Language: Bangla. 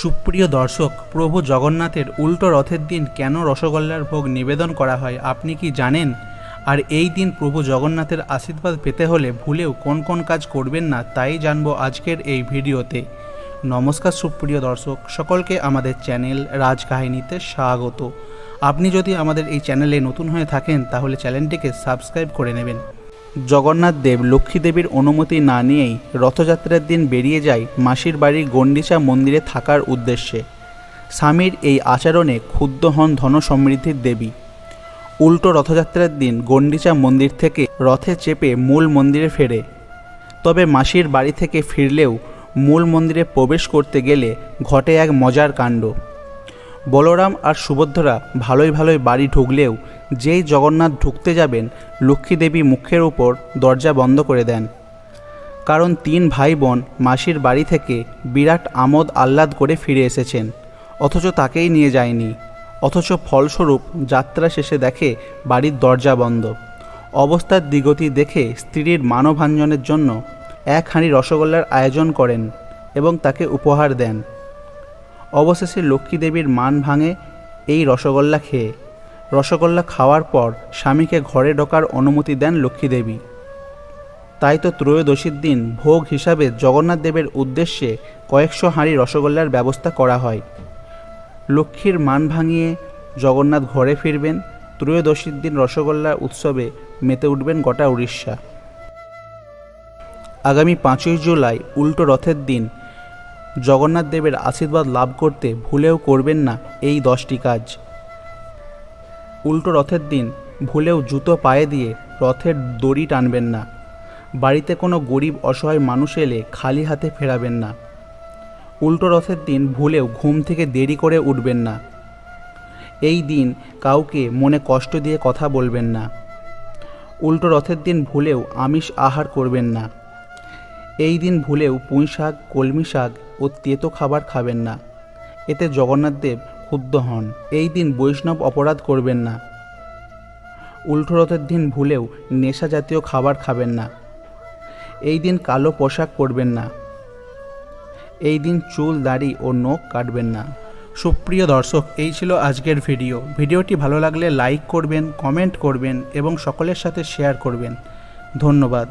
সুপ্রিয় দর্শক, প্রভু জগন্নাথের উল্টো রথের দিন কেন রসগোল্লার ভোগ নিবেদন করা হয় আপনি কি জানেন? আর এই দিন প্রভু জগন্নাথের আশীর্বাদ পেতে হলে ভুলেও কোন কোন কাজ করবেন না তাই জানব আজকের এই ভিডিওতে। নমস্কার সুপ্রিয় দর্শক, সকলকে আমাদের চ্যানেল রাজ রাজকাহিনীতে স্বাগত। আপনি যদি আমাদের এই চ্যানেলে নতুন হয়ে থাকেন তাহলে চ্যানেলটিকে সাবস্ক্রাইব করে নেবেন। জগন্নাথ দেব লক্ষ্মী দেবীর অনুমতি না নিয়েই রথযাত্রার দিন বেরিয়ে যায় মাসির বাড়ির গণ্ডিচা মন্দিরে থাকার উদ্দেশ্যে। স্বামীর এই আচরণে ক্ষুব্ধ হন ধন সমৃদ্ধির দেবী। উল্টো রথযাত্রার দিন গণ্ডিচা মন্দির থেকে রথে চেপে মূল মন্দিরে ফেরে। তবে মাসির বাড়ি থেকে ফিরলেও মূল মন্দিরে প্রবেশ করতে গেলে ঘটে এক মজার কাণ্ড। বলরাম আর সুভদ্রা ভালোই ভালোই বাড়ি ঢুকলেও যেই জগন্নাথ ঢুকতে যাবেন, লক্ষ্মী দেবী মুখের উপর দরজা বন্ধ করে দেন। কারণ তিন ভাই বোন মাসির বাড়ি থেকে বিরাট আমোদ আহ্লাদ করে ফিরে এসেছেন। অথচ তাকেই নিয়ে যায়নি। অথচ ফলস্বরূপ যাত্রা শেষে দেখে বাড়ির দরজা বন্ধ। অবস্থার দিগতি দেখে স্ত্রীর মানভাঞ্জনের জন্য এক হাঁড়ি রসগোল্লার আয়োজন করেন এবং তাকে উপহার দেন। অবশেষে লক্ষ্মী দেবীর মান ভাঙে এই রসগোল্লা খেয়ে। রসগোল্লা খাওয়ার পর স্বামীকে ঘরে ঢোকার অনুমতি দেন লক্ষ্মী দেবী তাই তো ত্রয়োদশীর দিন ভোগ হিসাবে জগন্নাথ দেবের উদ্দেশ্যে কয়েকশো হাঁড়ি রসগোল্লার ব্যবস্থা করা হয়। লক্ষ্মীর মান ভাঙিয়ে জগন্নাথ ঘরে ফিরবেন, ত্রয়োদশীর দিন রসগোল্লা উৎসবে মেতে উঠবেন গোটা উড়িষ্যা। আগামী পাঁচই জুলাই উল্টো রথের দিন জগন্নাথ দেবের আশীর্বাদ লাভ করতে ভুলেও করবেন না এই দশটি কাজ। উল্টো রথের দিন ভুলেও জুতো পায়ে দিয়ে রথের দড়ি টানবেন না। বাড়িতে কোনো গরিব অসহায় মানুষ এলে খালি হাতে ফেরাবেন না। উল্টো রথের দিন ভুলেও ঘুম থেকে দেরি করে উঠবেন না। এই দিন কাউকে মনে কষ্ট দিয়ে কথা বলবেন না। উল্টো রথের দিন ভুলেও আমিষ আহার করবেন না। এই দিন ভুলেও পুঁই শাক কলমি শাক ও তেতো খাবার খাবেন না। এতে জগন্নাথ দেব ক্ষুব্ধ হন। এই দিন বৈষ্ণব অপরাধ করবেন না। উল্টো রথের দিন ভুলেও নেশা জাতীয় খাবার খাবেন না। এই দিন কালো পোশাক পরবেন না। এই দিন চুল, দাড়ি ও নখ কাটবেন না। সুপ্রিয় দর্শক, এই ছিল আজকের ভিডিও। ভিডিওটি ভালো লাগলে লাইক করবেন, কমেন্ট করবেন এবং সকলের সাথে শেয়ার করবেন। ধন্যবাদ।